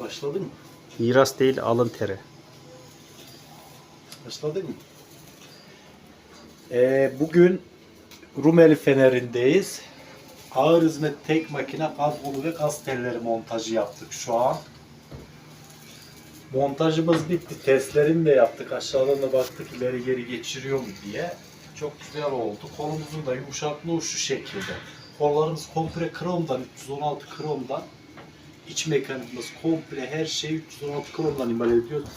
Başladın mı? Miras değil alın teri. Başladın mı? Ee, bugün Rumeli Feneri'ndeyiz. Ağır hizmet tek makine gaz kolu ve gaz telleri montajı yaptık şu an. Montajımız bitti. Testlerini de yaptık. Aşağıdan da baktık ileri geri geçiriyor mu diye. Çok güzel oldu. Kolumuzun da yumuşaklığı şu şekilde. Kollarımız komple kromdan, 316 kromdan. İç mekanizması komple her şey 316 kromdan imal ediyoruz.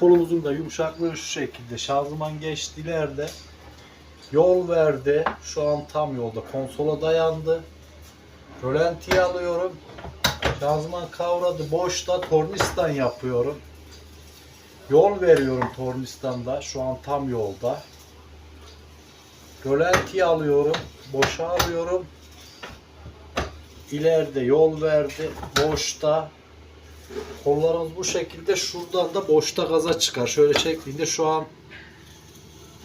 Kolumuzun da yumuşaklığı şu şekilde. Şanzıman geçti ileride. Yol verdi. Şu an tam yolda. Konsola dayandı. Rölantiye alıyorum. Şanzıman kavradı. Boşta tornistan yapıyorum. Yol veriyorum tornistanda. Şu an tam yolda. Rölantiye alıyorum. Boşa alıyorum. İleride yol verdi. Boşta. Kollarımız bu şekilde. Şuradan da boşta gaza çıkar. Şöyle çektiğinde şu an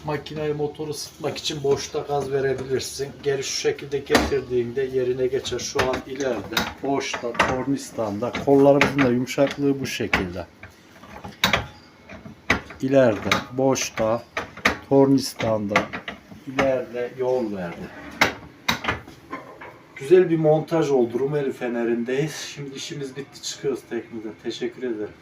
makineyi motoru ısıtmak için boşta gaz verebilirsin. Geri şu şekilde getirdiğinde yerine geçer. Şu an ileride boşta tornistanda kollarımızın da yumuşaklığı bu şekilde. İleride boşta tornistanda ileride yol verdi. Güzel bir montaj oldu. Rumeli Feneri'ndeyiz. Şimdi işimiz bitti. Çıkıyoruz tekneden. Teşekkür ederim.